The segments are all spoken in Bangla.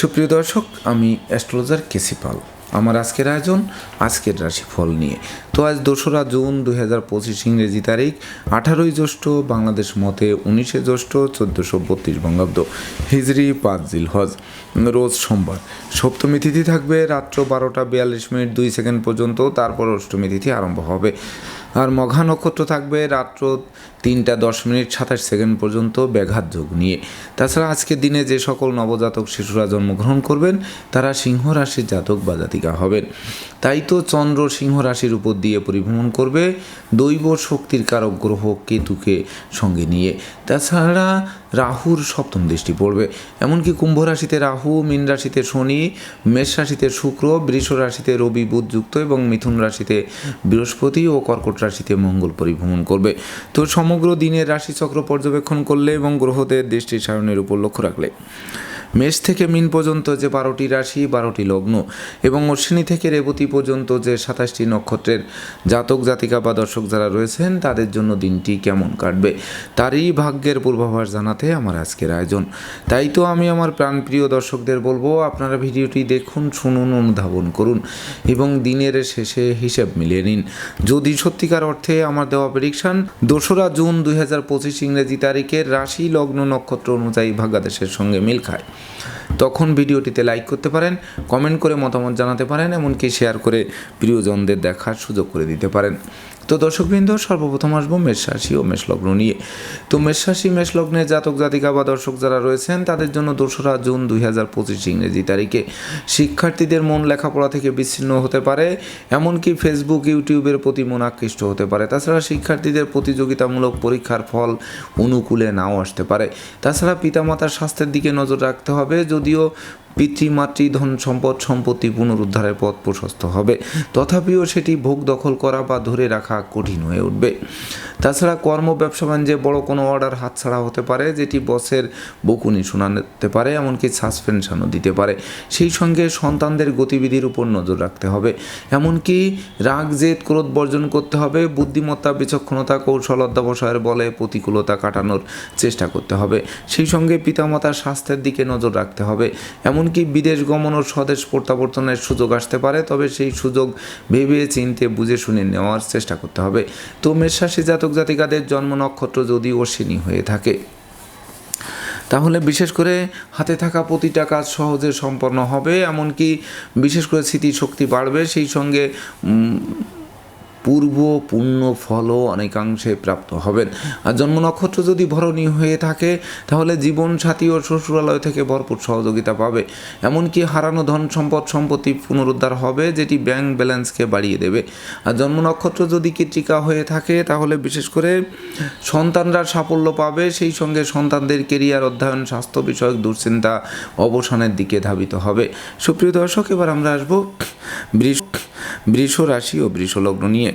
সুপ্রিয় দর্শক, আমি অ্যাস্ট্রোলজার কেসি পাল। আমার আজকের আয়োজন, আজকের রাশিফল নিয়ে। তো আজ দোসরা জুন দুই হাজার পঁচিশ ইংরেজি তারিখ, আঠারোই জ্যৈষ্ঠ বাংলাদেশ মতে উনিশে জ্যৈষ্ঠ চোদ্দোশো বত্রিশ বঙ্গাব্দ। হিজরি পাঁচ জিল হজ। রোজ সোমবার। সপ্তমী তিথি থাকবে রাত্র বারোটা বিয়াল্লিশ মিনিট দুই সেকেন্ড পর্যন্ত, তারপর অষ্টমী তিথি আরম্ভ হবে। আর মঘা নক্ষত্র থাকবে রাত্র তিনটা দশ মিনিট সাতাশ সেকেন্ড পর্যন্ত ব্যাঘাত যোগ নিয়ে। তাছাড়া আজকের দিনে যে সকল নবজাতক শিশুরা জন্মগ্রহণ করবেন, তারা সিংহ রাশির জাতক বা জাতিকা হবেন। তাই তো চন্দ্র সিংহ রাশির উপর দিয়ে পরিভ্রমণ করবে দৈব শক্তির কারক গ্রহ কেতুকে সঙ্গে নিয়ে। তাছাড়া রাহুর সপ্তম দৃষ্টি পড়বে। এমনকি কুম্ভ রাশিতে রাহু, মীন রাশিতে শনি, মেষ রাশিতে শুক্র, বৃষ রাশিতে রবি, বুধ যুক্ত এবং মিথুন রাশিতে বৃহস্পতি ও কর্কট রাশিতে মঙ্গল পরিভ্রমণ করবে। তো সমগ্র দিনের রাশিচক্র পর্যবেক্ষণ করলে এবং গ্রহদের দৃষ্টি সায়নের উপর লক্ষ্য রাখলে। মেষ থেকে মিন পর্যন্ত যে বারোটি রাশি, বারোটি লগ্ন এবং অশ্বিনী থেকে রেবতী পর্যন্ত যে সাতাশটি নক্ষত্রের জাতক, জাতিকা বা দর্শক যারা রয়েছেন, তাদের জন্য দিনটি কেমন কাটবে তারই ভাগ্যের পূর্বাভাস জানাতে আমার আজকের আয়োজন। তাই তো আমি আমার প্রাণপ্রিয় দর্শকদের বলব, আপনারা ভিডিওটি দেখুন, শুনুন, অনুধাবন করুন এবং দিনের শেষে হিসেব মিলিয়ে নিন। যদি সত্যিকার অর্থে আমার দেওয়া প্রেডিকশন দোসরা জুন দুই হাজার পঁচিশ ইংরেজি তারিখের রাশি, লগ্ন, নক্ষত্র অনুযায়ী ভাগ্যাদেশের সঙ্গে মিল খায়। তখন ভিডিওটিতে লাইক করতে পারেন, কমেন্ট করে মতামত জানাতে পারেন, এমনকি শেয়ার করে প্রিয়জনদের দেখার সুযোগ করে দিতে পারেন। তো দর্শকবৃন্দ, সর্বপ্রথম আসব মেষ রাশি ও মেষলগ্ন নিয়ে। তো মেষ রাশি মেষলগ্নে জাতক, জাতিকা বা দর্শক যারা রয়েছেন, তাদের জন্য দোসরা জুন দুই হাজার পঁচিশ ইংরেজি তারিখে। শিক্ষার্থীদের মন লেখাপড়া থেকে বিচ্ছিন্ন হতে পারে, এমনকি ফেসবুক ইউটিউবের প্রতি মন আকৃষ্ট হতে পারে। তাছাড়া শিক্ষার্থীদের প্রতিযোগিতামূলক পরীক্ষার ফল অনুকূলে নাও আসতে পারে। তাছাড়া পিতামাতার স্বাস্থ্যের দিকে নজর রাখতে হবে, যদিও পিতৃমাতৃ ধন সম্পদ সম্পত্তি পুনরুদ্ধারের পথ প্রশস্ত হবে। তথাপিও সেটি ভোগ দখল করা বা ধরে রাখা কঠিন হয়ে উঠবে। তাছাড়া কর্ম, ব্যবসা, বাণিজ্যে বড় কোনো অর্ডার হাতছাড়া হতে পারে, যেটি বসের বকুনি শোনাতে পারে, এমনকি সাসপেনশনও দিতে পারে। সেই সঙ্গে সন্তানদের গতিবিধির উপর নজর রাখতে হবে। এমনকি রাগ, জেদ, ক্রোধ বর্জন করতে হবে, বুদ্ধিমত্তা, বিচক্ষণতা, কৌশল অধ্যাবসায়ের বলে প্রতিকূলতা কাটানোর চেষ্টা করতে হবে। সেই সঙ্গে পিতামাতার স্বাস্থ্যের দিকে নজর রাখতে হবে। এমনকি বিদেশ গমন ও স্বদেশ প্রত্যাবর্তনের সুযোগ আসতে পারে, তবে সেই সুযোগ ভেবে চিনতে বুঝে শুনে নেওয়ার চেষ্টা করতে হবে। তো মেষরাশি জাতক জাতিকাদের জন্ম নক্ষত্র যদি অশ্বিনী হয়ে থাকে, তাহলে বিশেষ করে হাতে থাকা প্রতিটা কাজ সহজে সম্পন্ন হবে, এমনকি বিশেষ করে স্মৃতিশক্তি বাড়বে, সেই সঙ্গে পূর্ব পুণ্য ফলও অনেকাংশে প্রাপ্ত হবেন। আর জন্ম নক্ষত্র যদি ভরণী হয়ে থাকে, তাহলে জীবন সাথী ও শ্বশুরালয় থেকে ভরপুর সহযোগিতা পাবে। এমনকি হারানো ধন সম্পদ, সম্পত্তি পুনরুদ্ধার হবে, যেটি ব্যাংক ব্যালেন্সকে বাড়িয়ে দেবে। আর জন্ম নক্ষত্র যদি কৃত্রিকা হয়ে থাকে, তাহলে বিশেষ করে সন্তানরা সাফল্য পাবে। সেই সঙ্গে সন্তানদের কেরিয়ার, অধ্যয়ন, স্বাস্থ্য বিষয়ক দুশ্চিন্তা অবসানের দিকে ধাবিত হবে। সুপ্রিয় দর্শক, এবার আমরা আসব বৃষ বৃষ রাশি ও বৃষলগ্ন নিয়ে।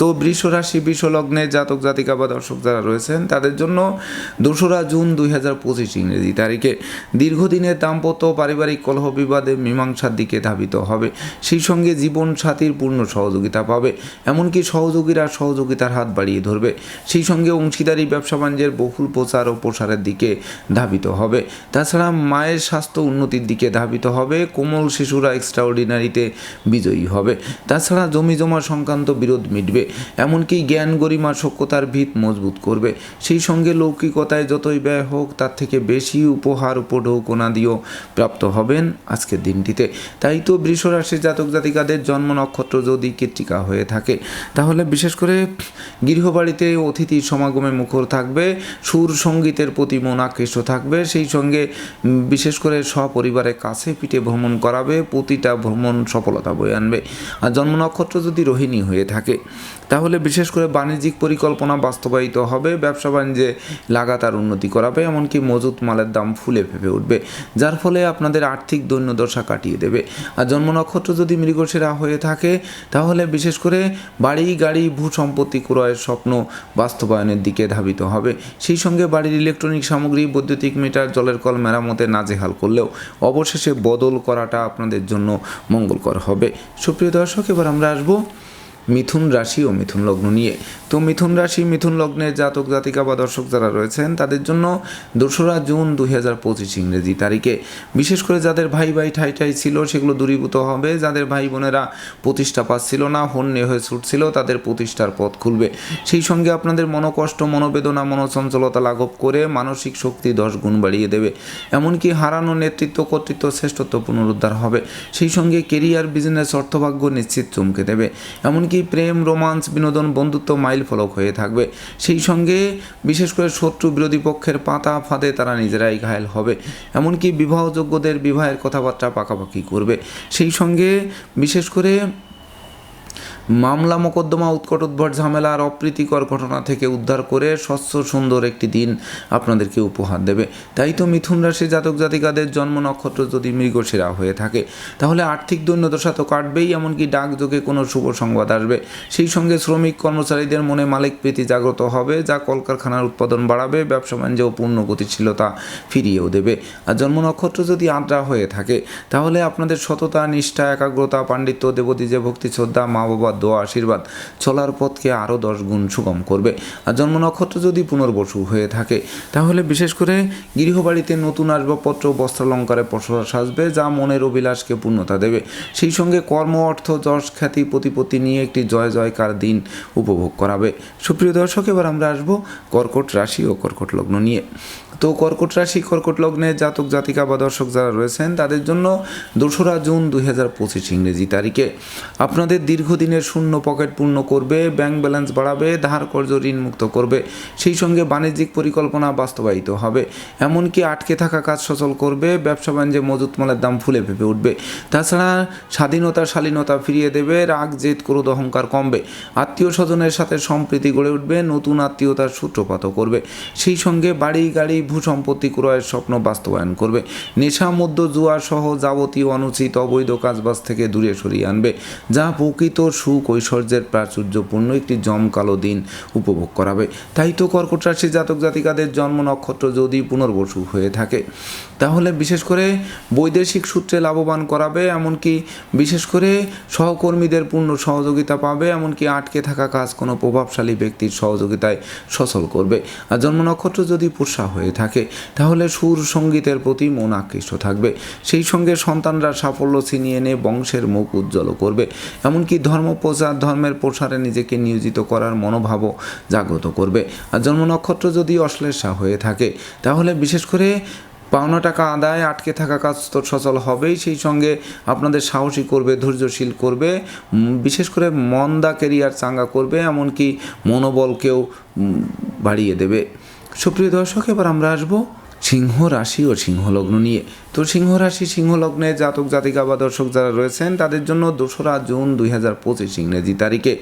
তো বৃষ রাশি বৃষ লগ্নে জাতক, জাতিকা বা দর্শক যারা রয়েছেন, তাদের জন্য দোসরা জুন দুই হাজার পঁচিশ ইংরেজি তারিখে দীর্ঘদিনের দাম্পত্য পারিবারিক কলহ বিবাদে মীমাংসার দিকে ধাবিত হবে। সেই সঙ্গে জীবন সাথীর পূর্ণ সহযোগিতা পাবে, এমনকি সহযোগীরা সহযোগিতার হাত বাড়িয়ে ধরবে। সেই সঙ্গে অংশীদারি, ব্যবসা বাণিজ্যের বহুল প্রচার ও প্রসারের দিকে ধাবিত হবে। তাছাড়া মায়ের স্বাস্থ্য উন্নতির দিকে ধাবিত হবে, কোমল শিশুরা এক্সট্রাঅর্ডিনারিতে বিজয়ী হবে। তাছাড়া জমি জমা সংক্রান্ত বিরোধ মিটবে। এমনকি জ্ঞান গরিমা সক্ষতার ভিত মজবুত করবে। সেই সঙ্গে লৌকিকতায় যতই ব্যয় হোক, তার থেকে বেশি উপহার উপঢৌকনাদিও প্রাপ্ত হবেন আজকের দিনটিতে। তাই তো বৃষরাশি জাতক জাতিকাদের জন্ম নক্ষত্র যদি কৃত্রিকা হয়ে থাকে, তাহলে বিশেষ করে গৃহবাড়িতে অতিথির সমাগমে মুখর থাকবে, সুর সঙ্গীতের প্রতি মন আকৃষ্ট থাকবে, সেই সঙ্গে বিশেষ করে সপরিবারের কাছে পিঠে ভ্রমণ করাবে, প্রতিটা ভ্রমণ সফলতা বয়ে আনবে। আর জন্ম নক্ষত্র যদি রোহিণী হয়ে থাকে তাহলে বিশেষ করে বাণিজ্যিক পরিকল্পনা বাস্তবায়িত হবে, ব্যবসা বাণিজ্যে লাগাতার উন্নতি করাবে, এমনকি মজুত মালের দাম ফুলে ফেপে উঠবে, যার ফলে আপনাদের আর্থিক দৈন্যদশা কাটিয়ে দেবে। আর জন্ম নক্ষত্র যদি মৃগশিরা হয়ে থাকে, তাহলে বিশেষ করে বাড়ি, গাড়ি, ভূ সম্পত্তি ক্রয়ের স্বপ্ন বাস্তবায়নের দিকে ধাবিত হবে। সেই সঙ্গে বাড়ির ইলেকট্রনিক সামগ্রী, বৈদ্যুতিক মিটার, জলের কল মেরামতে নাজেহাল করলেও অবশেষে বদল করাটা আপনাদের জন্য মঙ্গলকর হবে। সুপ্রিয় দর্শক, এবার আমরা আসব মিথুন রাশি ও মিথুন লগ্ন নিয়ে। তো মিথুন রাশি, মিথুন লগ্নের জাতক, জাতিকা বা দর্শক যারা রয়েছেন, তাদের জন্য দোসরা জুন দুই হাজার পঁচিশ ইংরেজি তারিখে। বিশেষ করে যাদের ভাই ভাই ঠাই ঠাই ছিল, সেগুলো দূরীভূত হবে। যাদের ভাই বোনেরা প্রতিষ্ঠা পাচ্ছিল না, হন্যে হয়ে ছুটছিল, তাদের প্রতিষ্ঠার পথ খুলবে। সেই সঙ্গে আপনাদের মনোকষ্ট, মনোবেদনা, মনোচঞ্চলতা লাঘব করে মানসিক শক্তি দশ গুণ বাড়িয়ে দেবে। এমনকি হারানো নেতৃত্ব, কর্তৃত্ব, শ্রেষ্ঠত্ব পুনরুদ্ধার হবে। সেই সঙ্গে কেরিয়ার, বিজনেস, অর্থভাগ্য নিশ্চিত চমকে দেবে। এমনকি প্রেম, রোমান্স, বিনোদন, বন্ধুত্ব মাইল ফলক হয়ে থাকবে। সেই সঙ্গে বিশেষ করে শত্রু বিরোধী পক্ষের পাতা ফাঁদে তারা নিজেরাই ঘায়ল হবে। এমনকি বিবাহযোগ্যদের বিবাহের কথাবার্তা পাকাপাকি করবে। সেই সঙ্গে বিশেষ করে মামলা মোকদ্দমা উৎকট উদ্ভট ঝামেলা আর অপ্রীতিকর ঘটনা থেকে উদ্ধার করে স্বচ্ছ সুন্দর একটি দিন আপনাদেরকে উপহার দেবে। তাই তো মিথুন রাশি জাতক জাতিকাদের জন্ম নক্ষত্র যদি মৃগশিরা হয়ে থাকে, তাহলে আর্থিক দৈন্যদশা তো কাটবেই, এমনকি ডাকযোগে কোনো শুভ সংবাদ আসবে। সেই সঙ্গে শ্রমিক কর্মচারীদের মনে মালিক প্রীতি জাগ্রত হবে, যা কলকারখানার উৎপাদন বাড়াবে, ব্যবসা বাণিজ্য ও পূর্ণ গতিশীলতা ফিরিয়েও দেবে। আর জন্ম নক্ষত্র যদি আদ্রা হয়ে থাকে, তাহলে আপনাদের সততা, নিষ্ঠা, একাগ্রতা, পাণ্ডিত্য দেবদীজে ভক্তি, শ্রদ্ধা মা বাবার দোয়া, আশীর্বাদ, চলার পথকে আরও দশ গুণ সুগম করবে। আর জন্ম নক্ষত্র যদি পুনর্বসু হয়ে থাকে, তাহলে বিশেষ করে গৃহবাড়িতে নতুন আসবাবপত্র বস্ত্রালঙ্কারে পসরা সাজবে, যা মনের অভিলাষকে পূর্ণতা দেবে। সেই সঙ্গে কর্ম, অর্থ, যশ, খ্যাতি, প্রতিপত্তি নিয়ে একটি জয়, জয়কার দিন উপভোগ করাবে। সুপ্রিয় দর্শক, এবার আমরা আসব কর্কট রাশি ও কর্কট লগ্ন নিয়ে। তো কর্কট রাশি, কর্কট লগ্নে জাতক, জাতিকা বা দর্শক যারা রয়েছেন, তাদের জন্য দোসরা জুন দুই হাজার পঁচিশ ইংরেজি তারিখে। আপনাদের দীর্ঘদিনের শূন্য পকেট পূর্ণ করবে, ব্যাংক ব্যালেন্স বাড়াবে, ধার কর্য ঋণ মুক্ত করবে, সেই সঙ্গে বাণিজ্যিক পরিকল্পনা বাস্তবায়িত হবে। এমনকি আটকে থাকা কাজ সচল করবে, ব্যবসা বাণিজ্যে মজুত মালের দাম ফুলে ফেপে উঠবে। তাছাড়া স্বাধীনতা, শালীনতা ফিরিয়ে দেবে, রাগ, জেদ, ক্রোধ, অহংকার কমবে। আত্মীয় স্বজনের সাথে সম্প্রীতি গড়ে উঠবে, নতুন আত্মীয়তার সূত্রপাত করবে। সেই সঙ্গে বাড়ি, গাড়ি ভূ সম্পত্তি ক্রয়ের স্বপ্ন বাস্তবায়ন করবে। নেশা মধ্য জুয়া সহ যাবতীয় অনুচিত অবৈধ কাজবাজ থেকে দূরে সরিয়ে আনবে, যা প্রকৃত সুখ ঐশ্বর্যের প্রাচুর্যপূর্ণ একটি জমকালো দিন উপভোগ করাবে। তাই তো কর্কট রাশি জাতক জাতিকাদের জন্ম নক্ষত্র যদি পুনর্বসু হয়ে থাকে, তাহলে বিশেষ করে বৈদেশিক সূত্রে লাভবান করাবে, এমনকি বিশেষ করে সহকর্মীদের পূর্ণ সহযোগিতা পাবে, এমনকি আটকে থাকা কাজ কোনো প্রভাবশালী ব্যক্তির সহযোগিতায় সচল করবে। আর জন্ম নক্ষত্র যদি পুষা হয়ে থাকে তাহলে সুর সঙ্গীতের প্রতি মন আকৃষ্ট থাকবে। সেই সঙ্গে সন্তানরা সাফল্য ছিনিয়ে এনে বংশের মুখ উজ্জ্বল করবে। এমনকি ধর্ম প্রচার, ধর্মের প্রসারে নিজেকে নিয়োজিত করার মনোভাবও জাগ্রত করবে। আর জন্ম নক্ষত্র যদি অশ্লেষা হয়ে থাকে, তাহলে বিশেষ করে পাওনা টাকা আদায়, আটকে থাকা কাজ তো সচল হবেই। সেই সঙ্গে আপনাদের সাহসী করবে, ধৈর্যশীল করবে বিশেষ করে মন্দা কেরিয়ার চাঙ্গা করবে, এমনকি মনোবলকেও বাড়িয়ে দেবে। সুপ্রিয় দর্শক এবার আমরা আসব সিংহ রাশি ও সিংহ লগ্ন নিয়ে। তো সিংহ রাশি, সিংহ লগ্নে জাতক, জাতিকা বা দর্শক যারা রয়েছেন, তাদের জন্য দোসরা জুন দুই হাজার পঁচিশ ইংরেজি তারিখে।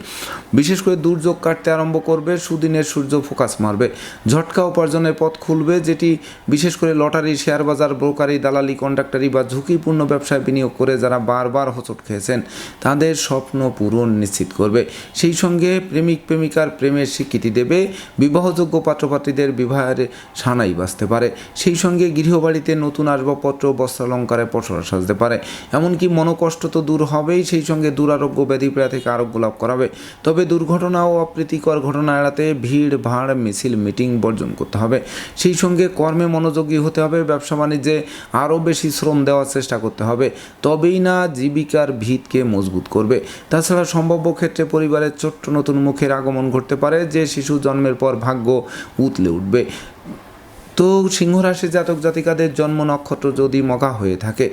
বিশেষ করে দুর্যোগ কাটতে আরম্ভ করবে, সুদিনের সূর্য ফোকাস মারবে। ঝটকা উপার্জনের পথ খুলবে, যেটি বিশেষ করে লটারি, শেয়ার বাজার, ব্রোকারি, দালালি, কন্ডাক্টারি বা ঝুঁকিপূর্ণ ব্যবসায় বিনিয়োগ করে যারা বারবার হোঁচট খেয়েছেন, তাদের স্বপ্ন পূরণ নিশ্চিত করবে। সেই সঙ্গে প্রেমিক, প্রেমিকার প্রেমের স্বীকৃতি দেবে, বিবাহযোগ্য পাত্রপাত্রীদের বিবাহের সানাই বাঁচতে পারে। সেই সঙ্গে গৃহবাড়িতে নতুন আসবাবপত্র বস্ত্রালঙ্কারে পসরা সাজতে পারে। এমনকি মনোকষ্ট তো দূর হবেই, সেই সঙ্গে দুরারোগ্য ব্যাধি প্রায় থেকে আরোগ্য লাভ করাবে। তবে দুর্ঘটনা ও অপ্রীতিকর ঘটনা এড়াতে ভিড়, ভাড়, মিছিল, মিটিং বর্জন করতে হবে। সেই সঙ্গে কর্মে মনোযোগী হতে হবে, ব্যবসা বাণিজ্যে আরও বেশি শ্রম দেওয়ার চেষ্টা করতে হবে। তবেই না জীবিকার ভিতকে মজবুত করবে। তাছাড়া সম্ভাব্য ক্ষেত্রে পরিবারের ছোট্ট নতুন মুখের আগমন ঘটতে পারে, যে শিশু জন্মের পর ভাগ্য উতলে উঠবে। তো সিংহ রাশি জাতক জাতিকাদের জন্ম নক্ষত্র যদি মগা হয়ে থাকে,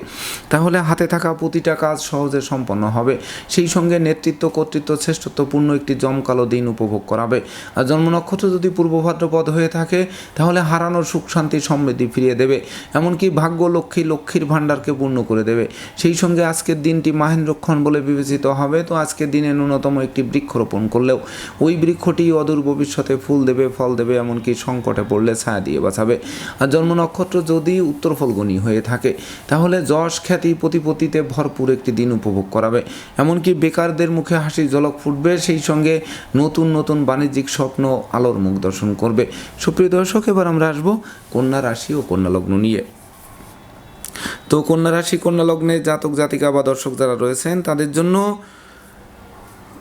তাহলে হাতে থাকা প্রতিটা কাজ সহজে সম্পন্ন হবে। সেই সঙ্গে নেতৃত্ব, কর্তৃত্ব, শ্রেষ্ঠত্বপূর্ণ একটি জমকালো দিন উপভোগ করাবে। আর জন্ম নক্ষত্র যদি পূর্ব ভাদ্রপদ হয়ে থাকে, তাহলে হারানোর সুখ, শান্তি, সমৃদ্ধি ফিরিয়ে দেবে। এমনকি ভাগ্য লক্ষ্মী, লক্ষ্মীর ভাণ্ডারকে পূর্ণ করে দেবে। সেই সঙ্গে আজকের দিনটি মাহেন্দ্রক্ষণ বলে বিবেচিত হবে। তো আজকের দিনে ন্যূনতম একটি বৃক্ষরোপণ করলেও, ওই বৃক্ষটি অদূর ভবিষ্যতে ফুল দেবে, ফল দেবে, এমনকি সংকটে পড়লে ছায়া দিয়ে বাঁচাবে। আর জন্ম নক্ষত্র যদি উত্তর ফলগুনি হয়ে থাকে, তাহলে যশ খ্যাতি প্রতিপত্তিতে ভরপুর একটি দিন উপভোগ করাবে। এমনকি বেকারদের মুখে হাসি ঝলক ফুটবে, সেই সঙ্গে নতুন নতুন বাণিজ্যিক স্বপ্ন আলোর মুখ দর্শন করবে। সুপ্রিয় দর্শক, এবার আমরা আসব কন্যা রাশি ও কন্যা লগ্ন নিয়ে। তো কন্যা রাশি, কন্যা লগ্নে জাতক জাতিকা বা দর্শক যারা রয়েছেন, তাদের জন্য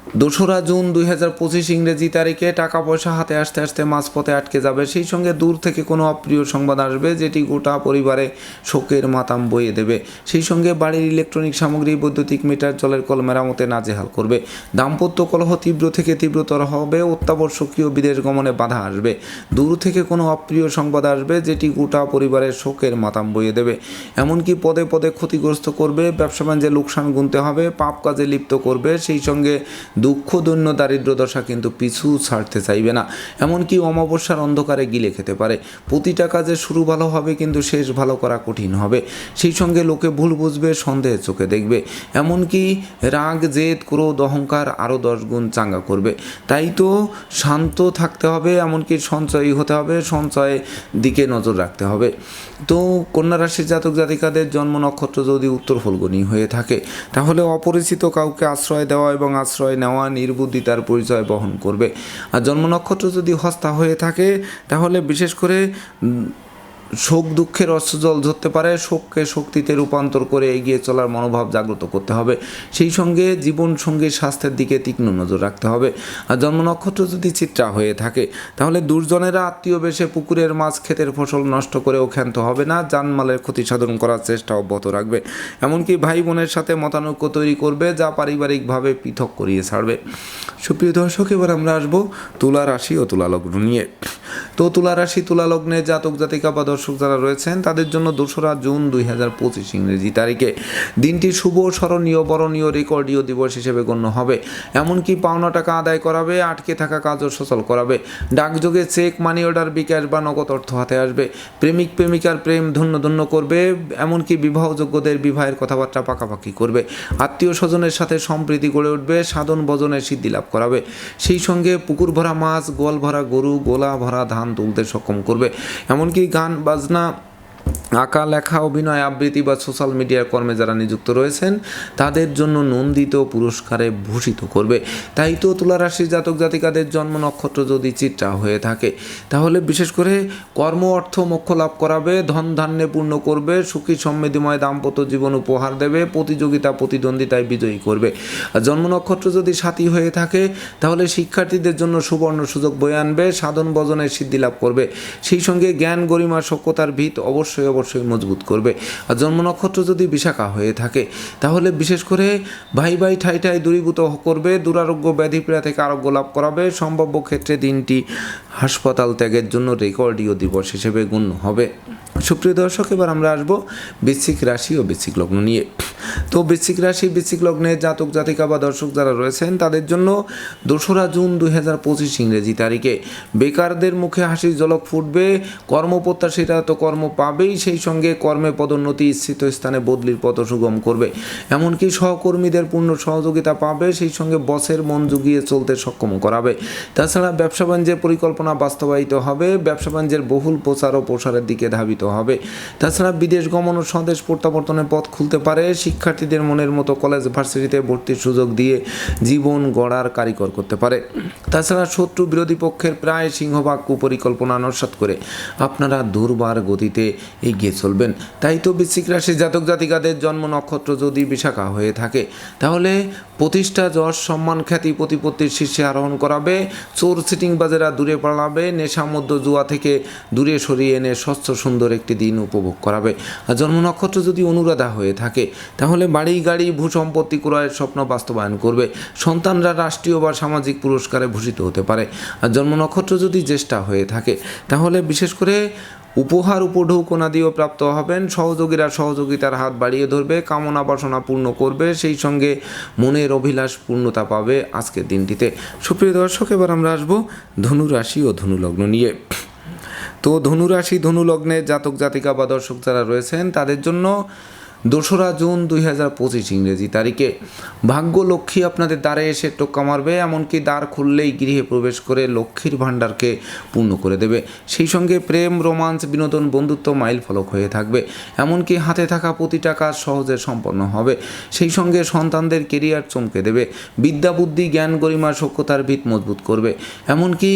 দোসরা জুন দুই হাজার পঁচিশ ইংরেজি তারিখে টাকা পয়সা হাতে আসতে আসতে মাঝপথে আটকে যাবে। সেই সঙ্গে দূর থেকে কোনো অপ্রিয় সংবাদ আসবে যেটি গোটা পরিবারে শোকের মাতাম বইয়ে দেবে। সেই সঙ্গে বাড়ির ইলেকট্রনিক সামগ্রী, বৈদ্যুতিক মিটার, জলের কল মেরামতে নাজেহাল করবে। দাম্পত্য কলহ তীব্র থেকে তীব্রতর হবে। অত্যাবশ্যকীয় বিদেশ গমনে বাধা আসবে। দূর থেকে কোনো অপ্রিয় সংবাদ আসবে যেটি গোটা পরিবারের শোকের মাতাম বইয়ে দেবে। এমনকি পদে পদে ক্ষতিগ্রস্ত করবে। ব্যবসা বাণিজ্যে লোকসান গুনতে হবে। পাপ কাজে লিপ্ত করবে। সেই সঙ্গে দুঃখ, দৈন্য, দারিদ্র দশা কিন্তু পিছু ছাড়তে চাইবে না। এমনকি অমাবস্যার অন্ধকারে গিলে খেতে পারে। প্রতিটা কাজে শুরু ভালো হবে কিন্তু শেষ ভালো করা কঠিন হবে। সেই সঙ্গে লোকে ভুল বুঝবে সন্দেহের চোখে দেখবে। এমনকি রাগ, জেদ, ক্রোধ, অহংকার আরও দশ গুণ চাঙ্গা করবে। তাই তো শান্ত থাকতে হবে, এমনকি সঞ্চয়ী হতে হবে, সঞ্চয়ের দিকে নজর রাখতে হবে। তো কন্যা রাশির জাতক জাতিকাদের জন্ম নক্ষত্র যদি উত্তর ফলগুনি হয়ে থাকে, তাহলে অপরিচিত কাউকে আশ্রয় দেওয়া এবং আশ্রয় নেওয়া নির্বুদ্ধিতার পরিচয় বহন করবে। আর জন্ম নক্ষত্র যদি হস্তা হয়ে থাকে, তাহলে বিশেষ করে শোক, দুঃখের অস্ত্রজল ধরতে পারে, শোককে শক্তিতে রূপান্তর করে এগিয়ে চলার মনোভাব জাগ্রত করতে হবে। সেই সঙ্গে জীবন সঙ্গীর স্বাস্থ্যের দিকে তীক্ষ্ণ নজর রাখতে হবে। আর জন্ম নক্ষত্র যদি চিত্রা হয়ে থাকে, তাহলে দুর্জনেরা আত্মীয় বেশে পুকুরের মাছ, ক্ষেতের ফসল নষ্ট করেও ক্ষান্ত হবে না, জানমালের ক্ষতি সাধন করার চেষ্টা অব্যাহত রাখবে। এমনকি ভাই বোনের সাথে মতানৈক্য তৈরি করবে, যা পারিবারিকভাবে পৃথক করিয়ে ছাড়বে। সুপ্রিয় দর্শক, এবার আমরা আসব তুলা রাশি ও তুলা লগ্ন নিয়ে। তো তুলা রাশি, তুলা লগ্নে জাতক জাতিকা বা দর্শক যারা রয়েছেন, তাদের জন্য দোসরা জুন দুই হাজার পঁচিশ ইংরেজি তারিখে দিনটি শুভ, স্মরণীয়, বরণীয়, রেকর্ডীয় দিবস হিসেবে গণ্য হবে। এমনকি পাওনা টাকা আদায় করাবে, আটকে থাকা কাজও সচল করাবে। ডাকযোগে চেক, মানি অর্ডার, বিকাশ বা নগদ অর্থ হাতে আসবে। প্রেমিক, প্রেমিকার প্রেম ধন্য ধন্য করবে, এমনকি বিবাহযোগ্যদের বিবাহের কথাবার্তা পাকাপাকি করবে। আত্মীয় স্বজনের সাথে সম্প্রীতি গড়ে উঠবে, সাধন ভজনের সিদ্ধি লাভ করাবে। সেই সঙ্গে পুকুর ভরা মাছ, গোয়াল ভরা গরু, গোলা ভরা ধান তুলতে সক্ষম করবে। এমনকি গান বাজনা আঁকা, লেখা, অভিনয়, আবৃত্তি বা সোশ্যাল মিডিয়ার কর্মে যারা নিযুক্ত রয়েছেন, তাদের জন্য নন্দিত পুরস্কারে ভূষিত করবে। তাই তো তুলা রাশির জাতক জাতিকাদের জন্ম নক্ষত্র যদি চিত্রা হয়ে থাকে, তাহলে বিশেষ করে কর্ম, অর্থ, মোক্ষ লাভ করাবে, ধন ধান্যে পূর্ণ করবে, সুখী, সমৃদ্ধিময় দাম্পত্য জীবন উপহার দেবে, প্রতিযোগিতা, প্রতিদ্বন্দ্বিতায় বিজয়ী করবে। আর জন্ম নক্ষত্র যদি সাথী হয়ে থাকে, তাহলে শিক্ষার্থীদের জন্য সুবর্ণ সুযোগ বয়ে আনবে, সাধন ভজনের সিদ্ধি লাভ করবে। সেই সঙ্গে জ্ঞান, গরিমা সক্ষতার ভিত অবশ্যই অবশ্যই মজবুত করবে। আর জন্ম নক্ষত্র যদি বিশাখা হয়ে থাকে, তাহলে বিশেষ করে ভাই ভাই ঠাই ঠাই দূরীভূত করবে, দুরারোগ্য ব্যাধি প্রিয়া থেকে আরোগ্য লাভ করাবে। সম্ভাব্য ক্ষেত্রে দিনটি হাসপাতাল ত্যাগের জন্য রেকর্ডীয় দিবস হিসেবে গণ্য হবে। সুপ্রিয় দর্শক, এবার আমরা আসব বৃশ্চিক রাশি ও বৃশ্চিক লগ্ন নিয়ে। তো বৃশ্চিক রাশি, বৃশ্চিক লগ্নে জাতক, জাতিকা বা দর্শক যারা রয়েছেন, তাদের জন্য দোসরা জুন দুই হাজার পঁচিশ ইংরেজি তারিখে। বেকারদের মুখে হাসির ঝলক ফুটবে কর্মপ্রত্যাশীরা তো কর্ম পাবেই, সেই সঙ্গে কর্মে পদোন্নতি স্থিত স্থানে বদলির পথ সুগম করবে। এমনকি সহকর্মীদের পূর্ণ সহযোগিতা পাবে, সেই সঙ্গে বসের মন জুগিয়ে চলতে সক্ষম করাবে। তাছাড়া ব্যবসা বাণিজ্যের পরিকল্পনা বাস্তবায়িত হবে, ব্যবসা বাণিজ্যের বহুল প্রচার ও প্রসারের দিকে ধাবিত হবে। তাছাড়া বিদেশ গমন ও স্বদেশ প্রত্যাবর্তনের পথ খুলতে পারে। শিক্ষার্থীদের মনের মতো কলেজ, ভার্সিটিতে ভর্তির সুযোগ দিয়ে জীবন গড়ার কারিকর করতে পারে। তাছাড়া শত্রু বিরোধী পক্ষের প্রায় সিংহভাগ কুপরিকল্পনা নস্বাত করে আপনারা দুর্বার গতিতে এগিয়ে চলবেন। তাই তো বৃশ্চিক রাশির জাতক জাতিকাদের জন্ম নক্ষত্র যদি বিশাখা হয়ে থাকে, তাহলে প্রতিষ্ঠা যশ সম্মান খ্যাতি প্রতিপত্তির শীর্ষে আরোহণ করাবে। চোর সিটিং বাজেরা দূরে পালাবে। নেশা মধ্য জুয়া থেকে দূরে সরিয়ে এনে স্বচ্ছ সুন্দর একটি দিন উপভোগ করাবে। আর জন্ম নক্ষত্র যদি অনুরাধা হয়ে থাকে, তাহলে বাড়ি, গাড়ি, ভূ সম্পত্তি ক্রয়ের স্বপ্ন বাস্তবায়ন করবে। সন্তানরা রাষ্ট্রীয় বা সামাজিক পুরস্কারে ভূষিত হতে পারে। আর জন্ম নক্ষত্র যদি জ্যেষ্ঠা হয়ে থাকে, তাহলে বিশেষ করে উপহার, উপঢৌকনা দিয়েও প্রাপ্ত হবেন। সহযোগীরা সহযোগিতার হাত বাড়িয়ে ধরবে, কামনা বাসনা পূর্ণ করবে, সেই সঙ্গে মনের অভিলাষ পূর্ণতা পাবে আজকের দিনটিতে। সুপ্রিয় দর্শক, এবার আমরা আসব ধনু রাশি ও ধনু লগ্ন নিয়ে। তো ধনুরাশি ধনু লগ্নে জাতক জাতিকা বা দর্শক যারা রয়েছেন তাদের জন্য দোসরা জুন দুই হাজার পঁচিশ ইংরেজি তারিখে। ভাগ্য লক্ষ্মী আপনাদের দ্বারে এসে টোক্কা মারবে, এমনকি দ্বার খুললেই গৃহে প্রবেশ করে লক্ষ্মীর ভাণ্ডারকে পূর্ণ করে দেবে। সেই সঙ্গে প্রেম, রোমাঞ্চ, বিনোদন, বন্ধুত্ব মাইল ফলক হয়ে থাকবে। এমনকি হাতে থাকা প্রতিটা কাজ সহজে সম্পন্ন হবে। সেই সঙ্গে সন্তানদের কেরিয়ার চমকে দেবে। বিদ্যা, বুদ্ধি, জ্ঞান, গরিমা সক্ষতার ভিত মজবুত করবে। এমনকি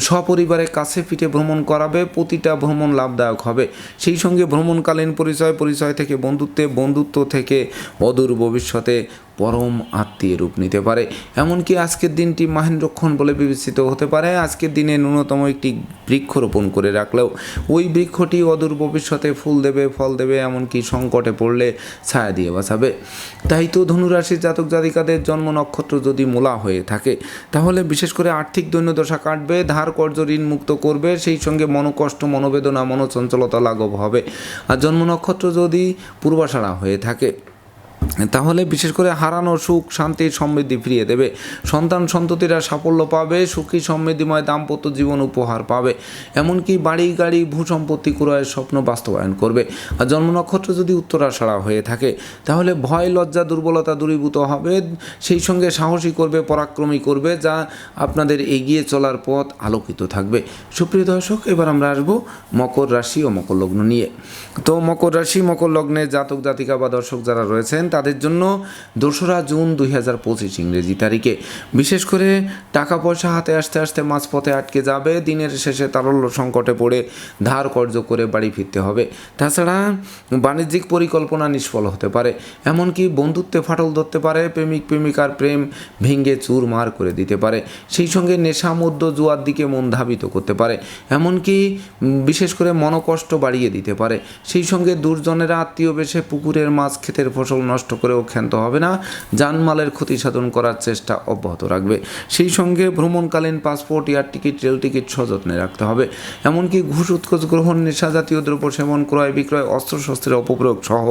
সপরিবারে কাছে পিঠে ভ্রমণ করাবে, প্রতিটা ভ্রমণ লাভদায়ক হবে। সেই সঙ্গে ভ্রমণকালীন পরিচয় পরিচয় থেকে বন্ধুত্বে বন্ধুত্ব থেকে অদূর ভবিষ্যতে পরম আত্মীয় রূপ নিতে পারে। এমনকি আজকের দিনটি মাহেন্দ্রক্ষণ বলে বিবেচিত হতে পারে। আজকের দিনে ন্যূনতম একটি বৃক্ষ রোপণ করে রাখলেও ওই বৃক্ষটি অদূর ভবিষ্যতে ফুল দেবে, ফল দেবে, এমনকি সংকটে পড়লে ছায়া দিয়ে বাঁচাবে। তাই তো ধনুরাশির জাতক জাতিকাদের জন্ম নক্ষত্র যদি মূলা হয়ে থাকে, তাহলে বিশেষ করে আর্থিক দৈন্যদশা কাটবে, ধার কর্য ঋণ মুক্ত করবে, সেই সঙ্গে মনোকষ্ট, মনোবেদনা, মনোচঞ্চলতা লাঘব হবে। আর জন্ম নক্ষত্র যদি পূর্বাশারা হয়ে থাকে তাহলে বিশেষ করে হারানো সুখ, শান্তি, সমৃদ্ধি ফিরিয়ে দেবে। সন্তান সন্ততিরা সাফল্য পাবে, সুখী সমৃদ্ধিময় দাম্পত্য জীবন উপহার পাবে। এমনকি বাড়ি, গাড়ি ভূসম্পত্তি ক্রয়ের স্বপ্ন বাস্তবায়ন করবে। আর জন্ম নক্ষত্র যদি উত্তরাশাড়া হয়ে থাকে, তাহলে ভয়, লজ্জা, দুর্বলতা দূরীভূত হবে। সেই সঙ্গে সাহসী করবে, পরাক্রমী করবে, যা আপনাদের এগিয়ে চলার পথ আলোকিত থাকবে। সুপ্রিয় দর্শক, এবার আমরা আসব মকর রাশি ও মকর লগ্ন নিয়ে। তো মকর রাশি, মকর লগ্নে জাতক জাতিকা বা দর্শক যারা রয়েছেন, তাদের জন্য দোসরা জুন দুই হাজার পঁচিশ ইংরেজি তারিখে। বিশেষ করে টাকা পয়সা হাতে আসতে আসতে মাঝপথে আটকে যাবে, দিনের শেষে তারল্য সংকটে পড়ে ধার কর্য করে বাড়ি ফিরতে হবে। তাছাড়া বাণিজ্যিক পরিকল্পনা নিষ্ফল হতে পারে, এমনকি বন্ধুত্বে ফাটল ধরতে পারে, প্রেমিক প্রেমিকার প্রেম ভেঙে চুরমার করে দিতে পারে, সেই সঙ্গে নেশা মধ্য জুয়ার দিকে মন ধাবিত করতে পারে, এমনকি বিশেষ করে মনকষ্ট বাড়িয়ে দিতে পারে। সেই সঙ্গে দুর্জনেরা আত্মীয় বেশে পুকুরের মাছ, ক্ষেতের ফসল নষ্ট করেও ক্ষান্ত হবে না, জানমালের ক্ষতি সাধন করার চেষ্টা অব্যাহত রাখবে। সেই সঙ্গে ভ্রমণকালীন passport, air ticket, rail ticket সযত্নে রাখতে হবে। এমনকি ঘুষ উৎকোচ গ্রহণ, নেশা জাতীয় দ্রব্য সেবন, ক্রয় বিক্রয় অস্ত্রশস্ত্রের অপপ্রয়োগ সহ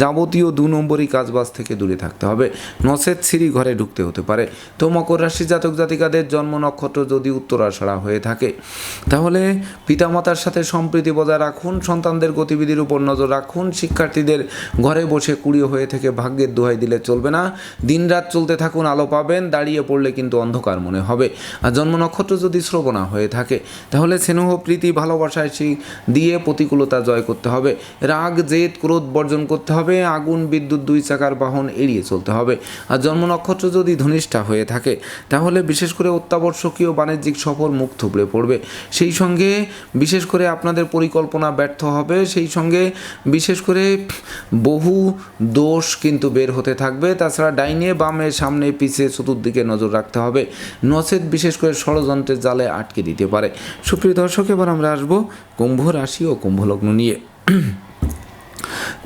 যাবতীয় দু নম্বরই কাজবাজ থেকে দূরে থাকতে হবে। নসেদ সিঁড়ি ঘরে ঢুকতে হতে পারে। তো মকর রাশি জাতক জাতিকাদের জন্ম নক্ষত্র যদি উত্তরাষাড়া হয়ে থাকে, তাহলে পিতামাতার সাথে সম্প্রীতি বজায় রাখুন, সন্তানদের গতিবিধির উপর নজর রাখুন, শিক্ষার্থীদের ঘরে বসে কুড়িয়ে হয়ে থেকে ভাগ্যের দোহাই দিলে চলবে না। দিনরাত চলতে থাকুন, আলো পাবেন, দাঁড়িয়ে পড়লে কিন্তু অন্ধকার মনে হবে। আর জন্ম নক্ষত্র যদি শ্রবণা হয়ে থাকে, তাহলে স্নেহ, প্রীতি ভালোবাসায় সেই দিয়ে প্রতিকূলতা জয় করতে হবে। রাগ, জেদ, ক্রোধ বর্জন করতে হবে। আগুন, বিদ্যুৎ, দুই চাকার বাহন এড়িয়ে চলতে হবে। আর জন্ম নক্ষত্র যদি ধনিষ্ঠা হয়ে থাকে, তাহলে বিশেষ করে অত্যাবশ্যকীয় বাণিজ্যিক সফর মুখ থুবড়ে পড়বে। সেই সঙ্গে বিশেষ করে আপনাদের পরিকল্পনা ব্যর্থ হবে। সেই সঙ্গে বিশেষ করে বহু দোষ কিন্তু বের হতে থাকবে। তাছাড়া ডাইনে বামে সামনে পিছে চতুর্দিকে নজর রাখতে হবে। নচেত বিশেষ করে ষড়যন্ত্রের জালে আটকে দিতে পারে। সুপ্রিয় দর্শক, এবার আমরা আসব কুম্ভ রাশি ও কুম্ভলগ্ন নিয়ে।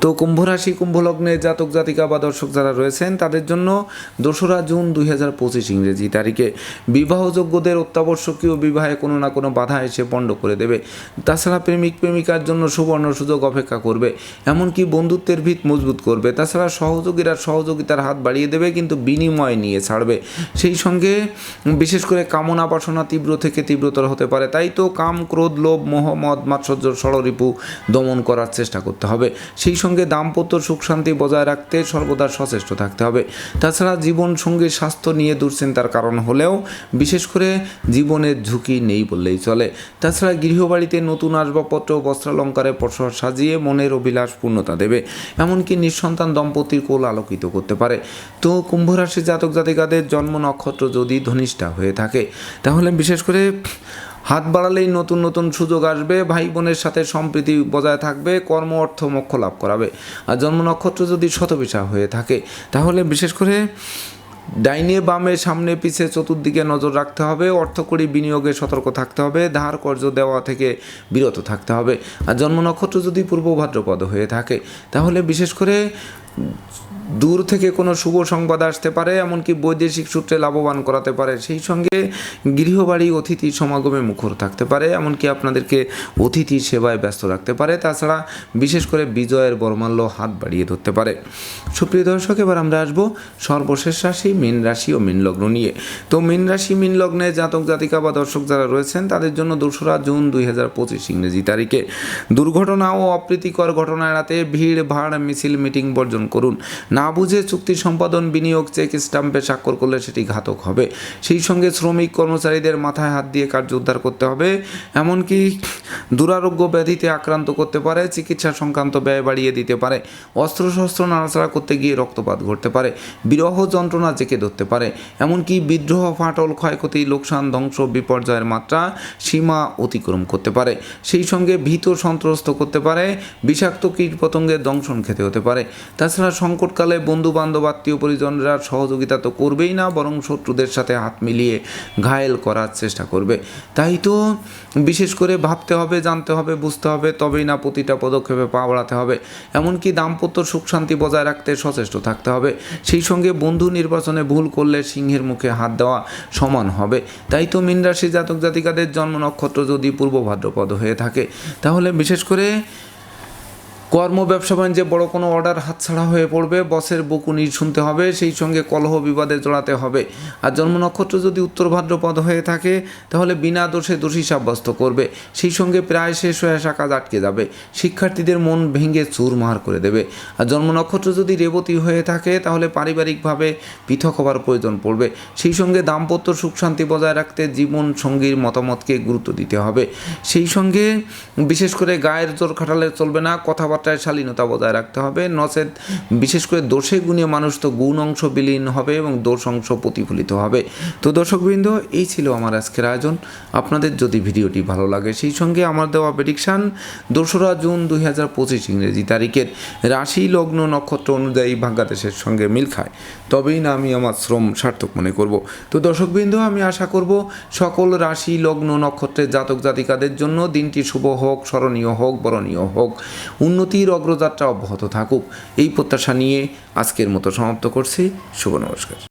তো কুম্ভ রাশি কুম্ভ লগ্নে জাতক, জাতিকা বা দর্শক যারা রয়েছেন, তাদের জন্য দোসরা জুন দুই হাজার পঁচিশ ইংরেজি তারিখে বিবাহযোগ্যদের অত্যাবশ্যকীয় বিবাহে কোনো না কোনো বাধা এসে পণ্ড করে দেবে। তাছাড়া প্রেমিক, প্রেমিকার জন্য সুবর্ণ সুযোগ অপেক্ষা করবে। এমনকি বন্ধুত্বের ভিত মজবুত করবে। তাছাড়া সহযোগীরা সহযোগিতার হাত বাড়িয়ে দেবে, কিন্তু বিনিময় নিয়ে ছাড়বে। সেই সঙ্গে বিশেষ করে কামনা বাসনা তীব্র থেকে তীব্রতর হতে পারে। তাই তো কাম, ক্রোধ, লোভ, মোহ, মদ, মাৎসর্য, ষড়রিপু দমন করার চেষ্টা করতে হবে। সেই সঙ্গে দাম্পত্য সুখ শান্তি বজায় রাখতে সর্বদা সচেষ্ট থাকতে হবে। তাছাড়া জীবন সঙ্গে স্বাস্থ্য নিয়ে দুশ্চিন্তার কারণ হলেও বিশেষ করে জীবনের ঝুঁকি নেই বললেই চলে। তাছাড়া গৃহবাড়িতে নতুন আসবাবপত্র, বস্ত্রালঙ্কারে প্রসার সাজিয়ে মনের অভিলাষ পূর্ণতা দেবে। এমনকি নিঃসন্তান দম্পতির কোল আলোকিত করতে পারে। তো কুম্ভ রাশি জাতক জাতিকাদের জন্ম নক্ষত্র যদি ধনিষ্ঠা হয়ে থাকে, তাহলে বিশেষ করে হাত বাড়ালেই নতুন নতুন সুযোগ আসবে, ভাই বোনের সাথে সম্প্রীতি বজায় থাকবে, কর্ম, অর্থ মোক্ষ লাভ করাবে। আর জন্ম নক্ষত্র যদি শতবিশা হয়ে থাকে, তাহলে বিশেষ করে ডাইনে বামে সামনে পিছে চতুর্দিকে নজর রাখতে হবে অর্থকরী বিনিয়োগে সতর্ক থাকতে হবে, ধার কর্য দেওয়া থেকে বিরত থাকতে হবে। আর জন্ম নক্ষত্র যদি পূর্ব ভাদ্রপদ হয়ে থাকে, তাহলে বিশেষ করে দূর থেকে কোনো শুভ সংবাদ আসতে পারে, এমনকি বৈদেশিক সূত্রে লাভবান করাতে পারে। সেই সঙ্গে গৃহবাড়ি, অতিথি সমাগমে মুখর থাকতে পারে, এমনকি আপনাদেরকে অতিথি সেবায় ব্যস্ত রাখতে পারে। তাছাড়া বিশেষ করে বিজয়ের বর্মাল্য হাত বাড়িয়ে ধরতে পারে। সুপ্রিয় দর্শক, এবার আমরা আসব সর্বশেষ রাশি, মীন রাশি ও মীন লগ্ন নিয়ে। তো মীন রাশি, মীন লগ্নে জাতক, জাতিকা বা দর্শক যারা রয়েছেন, তাদের জন্য দোসরা জুন দুই হাজার পঁচিশ ইংরেজি তারিখে। দুর্ঘটনা ও অপ্রীতিকর ঘটনা এড়াতে ভিড়, ভাড়, মিছিল, মিটিং বর্জন করুন। না বুঝে চুক্তি সম্পাদন, বিনিয়োগ, চেক স্টাম্পে স্বাক্ষর করলে সেটি ঘাতক হবে। সেই সঙ্গে শ্রমিক কর্মচারীদের মাথায় হাত দিয়ে কার্য উদ্ধার করতে হবে। এমনকি দুরারোগ্য ব্যাধিতে আক্রান্ত করতে পারে, চিকিৎসা সংক্রান্ত ব্যয় বাড়িয়ে দিতে পারে, অস্ত্রশস্ত্র নাড়াচাড়া করতে গিয়ে রক্তপাত ঘটতে পারে, বিরহ যন্ত্রণা জেঁকে ধরতে পারে। এমনকি বিদ্রোহ, ফাটল, ক্ষয়ক্ষতি, লোকসান, ধ্বংস, বিপর্যয়ের মাত্রা সীমা অতিক্রম করতে পারে। সেই সঙ্গে ভীত সন্ত্রস্ত করতে পারে, বিষাক্ত কীট পতঙ্গের দংশন খেতে হতে পারে। তাছাড়া সংকটকালে সালে বন্ধু বান্ধব আত্মীয় পরিজনরা সহযোগিতা তো করবেই না, বরং শত্রুদের সাথে হাত মিলিয়ে ঘায়েল করার চেষ্টা করবে। তাই তো বিশেষ করে ভাবতে হবে, জানতে হবে, বুঝতে হবে, তবেই না প্রতিটা পদক্ষেপে পা বাড়াতে হবে। এমনকি দাম্পত্য সুখ শান্তি বজায় রাখতে সচেষ্ট থাকতে হবে। সেই সঙ্গে বন্ধু নির্বাচনে ভুল করলে সিংহের মুখে হাত দেওয়া সমান হবে। তাই তো মীন রাশি জাতক জাতিকাদের জন্ম নক্ষত্র যদি পূর্ব ভাদ্রপদ হয়ে থাকে, তাহলে বিশেষ করে কর্ম ব্যবসা বাণিজ্যে বড় কোনো অর্ডার হাতছাড়া হয়ে পড়বে, বসের বকুনি শুনতে হবে, সেই সঙ্গে কলহ বিবাদে জড়াতে হবে। আর জন্ম নক্ষত্র যদি উত্তর ভাদ্রপদ হয়ে থাকে, তাহলে বিনা দোষে দোষী সাব্যস্ত করবে। সেই সঙ্গে প্রায় শেষ হয়ে আসা কাজ আটকে যাবে। শিক্ষার্থীদের মন ভেঙে চুর চুরমার করে দেবে। আর জন্ম নক্ষত্র যদি রেবতী হয়ে থাকে, তাহলে পারিবারিকভাবে পৃথক হবার প্রয়োজন পড়বে। সেই সঙ্গে দাম্পত্য সুখ শান্তি বজায় রাখতে জীবন সঙ্গীর মতামতকে গুরুত্ব দিতে হবে। সেই সঙ্গে বিশেষ করে গায়ের জোর খাটালে চলবে না কথাবার্তায় শালীনতা বজায় রাখতে হবে। নচেত বিশেষ করে দোষে গুণে মানুষ তো গুণ অংশ বিলীন হবে এবং দোষ অংশ প্রতিফলিত হবে। তো দর্শকবৃন্দ, এই ছিল আমার আজকের আয়োজন। আপনাদের যদি ভিডিওটি ভালো লাগে, সেই সঙ্গে আমার দেওয়া প্রেডিকশান দোসরা জুন দুই হাজার পঁচিশ ইংরেজি তারিখের রাশি লগ্ন নক্ষত্র অনুযায়ী ভাগ্যাদেশের সঙ্গে মিল খায়। তবেই না আমি আমার শ্রম সার্থক মনে করব। তো দর্শকবৃন্দ, আমি আশা করব সকল রাশি লগ্ন নক্ষত্রের জাতক জাতিকাদের জন্য দিনটি শুভ হোক, স্মরণীয় হোক, বরণীয় হোক। উন্নতির অগ্রযাত্রা অব্যাহত থাকুক। এই প্রত্যাশা নিয়ে আজকের মতো সমাপ্ত করছি। শুভ নমস্কার।